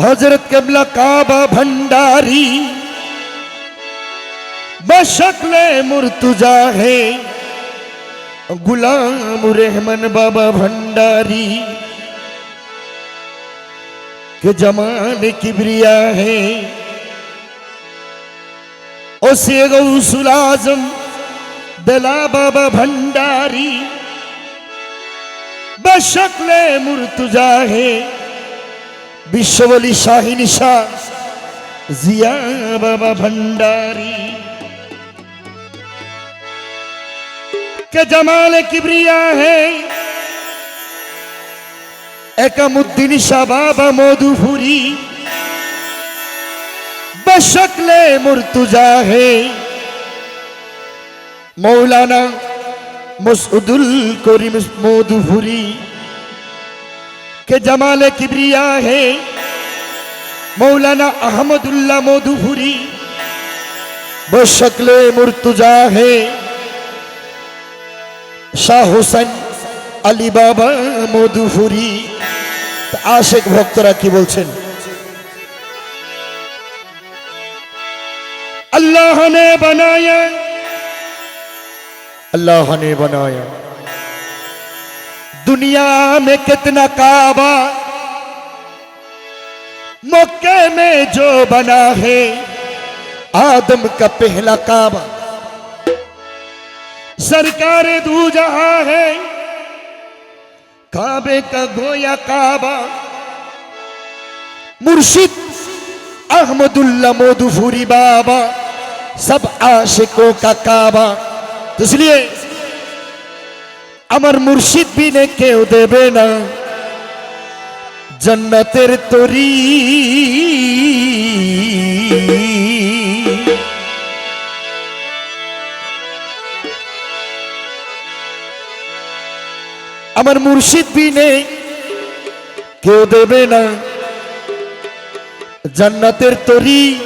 हज़रत कबला काबा भंडारी बशक्ल मुर्तुजा है। गुलाम रहमान बाबा भंडारी, के जमान किबरिया है। उसे गौसुल दला बाबा भंडारी बशक्ल मुर्तुजा है। বিশ্ববলী শাহিনী নিশা, জিয়া বাবা ভণ্ডারী কে জামাল কিবরিয়া হে? একামুদ্দিন শাহ বাবা মধুপুরি। বসকলে মুর্তুজা হে। মৌলানা মসুদুল করিম মধুপুরী। کہ جمال کبریا ہے مولانا احمد اللہ مودھوری وہ شکل مرتجا ہے শাহ হোসেন আলী বাবা মধুপুরি আশেক ভক্তরা কি বলছেন আল্লাহ নে বানায়া আল্লাহ নে বানায়া दुनिया में कितना काबा मक्के में जो बना है, आदम का पहला काबा। सरकार दू जहाँ है, काबे का गोया काबा। मुर्शिद अहमदुल्ला मोदुफूरी बाबा, सब आशिकों का काबा। इसलिए আমার মুর্শিদ বিনে কেউ দেবে না। জন্নতের তরি। আমার মুর্শিদ বিনে কেউ দেবে না। জান্নাতের তরি।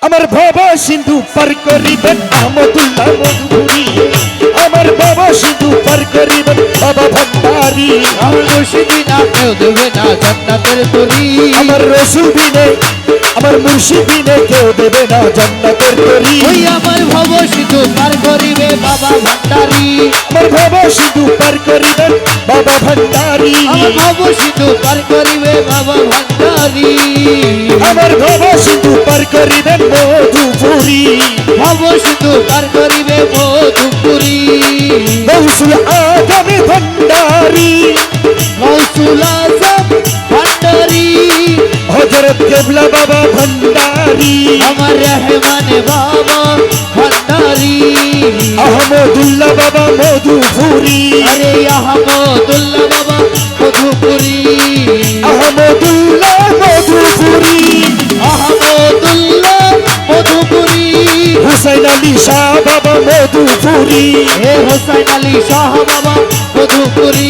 আমার বাবা সিন্ধু পার করিবেন আহমদুল্লাহ মধুপুরি। আমার বাবা সিন্ধু পার করিবেন বাবা ভণ্ডারি আমার মুর্শিদি না কেউ দেবে না জান্নাতের তরি। আমার রসুল বিনে আমার মুর্শিদ বিনে কেউ দেবে না জান্নাতের তরি। ওই আমার ভব সিধু পার করিবে বাবা ভান্ডারি। আমার বাবা সিন্ধু পার করিবেন বাবা ভণ্ডারি আমার ভব সিধু পার করিবে বাবা ভান্ডারি। আমার বাবা সিন্ধু পার করিবেন মধুপুরি। ভব সিধু পার করিবে মধুপুরি। গৌসুল আদমে ভণ্ডারি রসুল আজম ভান্ডারি। হজরত কেবলা বাবা ভণ্ডারি আমার রহমানে বাবা ভণ্ডারি আহমদুল্লাহ বাবা মধুপুরি। আরে আহমদুল্লাহ বাবা বাবা মধুপুরি। হে হোসেন আলী শাহ বাবা মধুপুরি।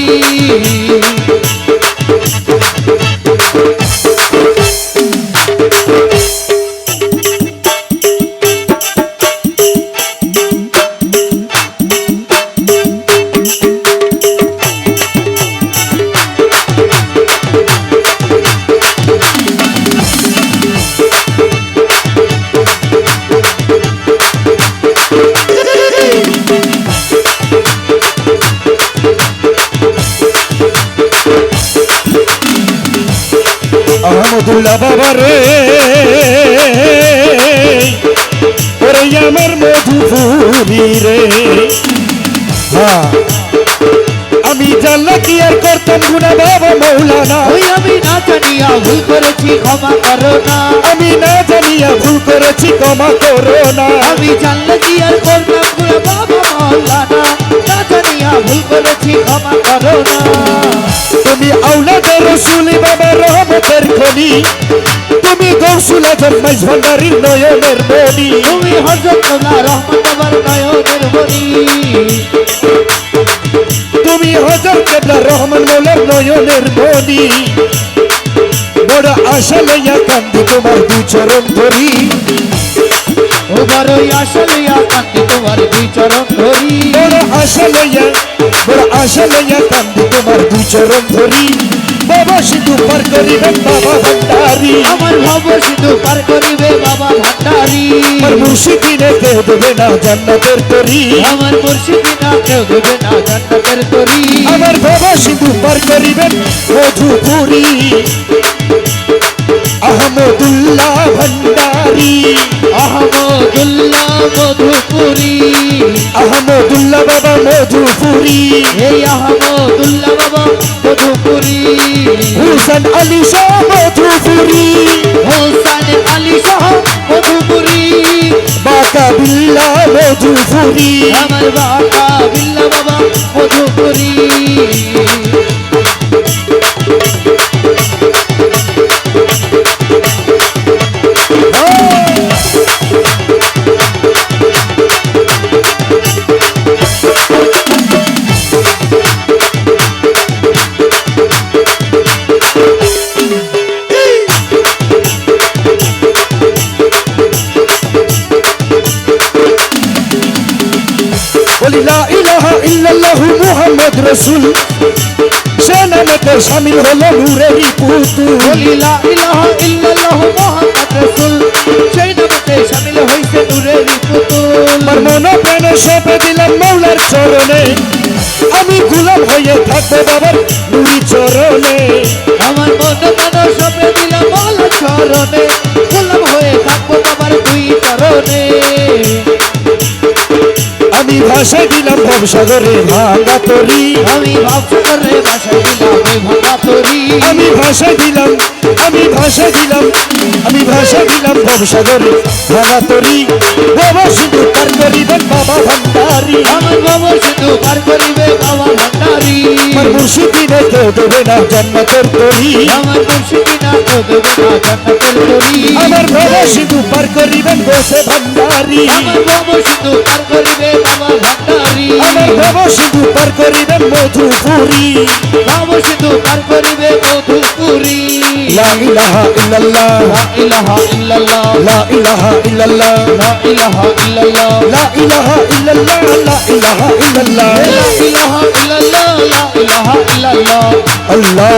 আহমদুল্লাহ বাবা রে। ওরে আমার মধুপুরি রে। হ্যাঁ। আমি জানলা কি আর করতাম গুনা বাবা মৌলানা? ওই আমি না জানিয়া ভুল করেছি ক্ষমা করো না। আমি না জানিয়া ভুল করেছি ক্ষমা করো না। আমি জানলে কি আর করতামগুলো বাবা মৌলানা? না জানিয়া ভুল করেছি ক্ষমা করো না। তুমি আউলাদের রসুলি রহমতের খনি তুমি গৌসুল আজম মাইজ ভান্ডারির নয়নের মনি তুমি হজরত মৌলা রহমান বাবার নয়নের মনি তুমি হজর কেবলা রহমান মৌলার নয়নের মনি বড় আশা লইয়া কান্দি তোমার দু চরণ ধরি। ও বড়ই আসলে কান্দি তোমার দুই চরণ ধরি। বড় আশা লইয়া বড় আশা লইয়া কান্দি তোমার দু চরণ ধরি। সিধু পার করিবে বাবা ভান্ডারি আমার ভব সিধু পার করিবে বাবা ভান্ডারি আমার মুর্শিদিনে কেউ দেবে না জান্নাতের তরি। আমার মুর্শিদি না কেউ দেবে না জান্নাতের তরি। আমার বাবা সিধু পার করিবেন মধুপুরি। আহমদুল্লাহ ভান্ডারি। আহমদুল্লাহ মধুপুরি। আহমদুল্লাহ বাবা মধুপুরি। এই আহমদুল্লাহ বাবা মধুপুরি। হুসেন আলী শাহ মধুপুরি। হোসান আলী শাহ মধুপুরি। বাকা বিল্লাহ মধুপুরি। আমার বাবা বিল্লা বাবা মধুপুরি। লা ইলাহা ইল্লাল্লাহু মুহাম্মদ রাসূল। সে নামেতে শামিল হলো নূরেরই পুতুল লা ইলাহা ইল্লাল্লাহু মুহাম্মদ রাসূল। সেই নামতে শামিল হইছে নূরের পুতুল আমার মন প্রাণে সঁপে দিলাম মৌলার চরণে। আমি গুলাম হয়ে থাকব বাবার নুরি চরণে। আমার মন মন সপে দিলাম বল চরণে। গোলাম হয়ে থাকব বাবার দুই চরণে। আমি ভাষা দিলাম ভবসাগরে ভাঙা তরি আমি ভাবসাগরে ভাষা দিলাম ভাঙা তরি আমি ভাষায় দিলাম আমি ভাষা দিলাম আমি ভাষা দিলাম ভবসাগরে ভাঙা তরি বাবা শুধু পার করিবেন বাবা ভান্ডারি। আমার বাবা শুধু পার করিবে বাবা ভান্ডারি। আমার মুর্শিদিনে কেউ দেবে না জন্মতের তরি আমার মুর্শিদি না তো দেবে না জান্নাতের তরি আমার বাবা শুধু পার করিবেন বসে ভান্ডারি। আমার বাবা শুধু পার করিবে বাবা ভান্ডারি। আমার বাবা শুধু পার করিবেন মধুপুরি। বাবা শুধু পার করিবে মধুপুরি। লা ilaha illallah la ilaha illallah la ilaha illallah la ilaha illallah la ilaha illallah la ilaha illallah la ilaha illallah la ilaha illallah Allah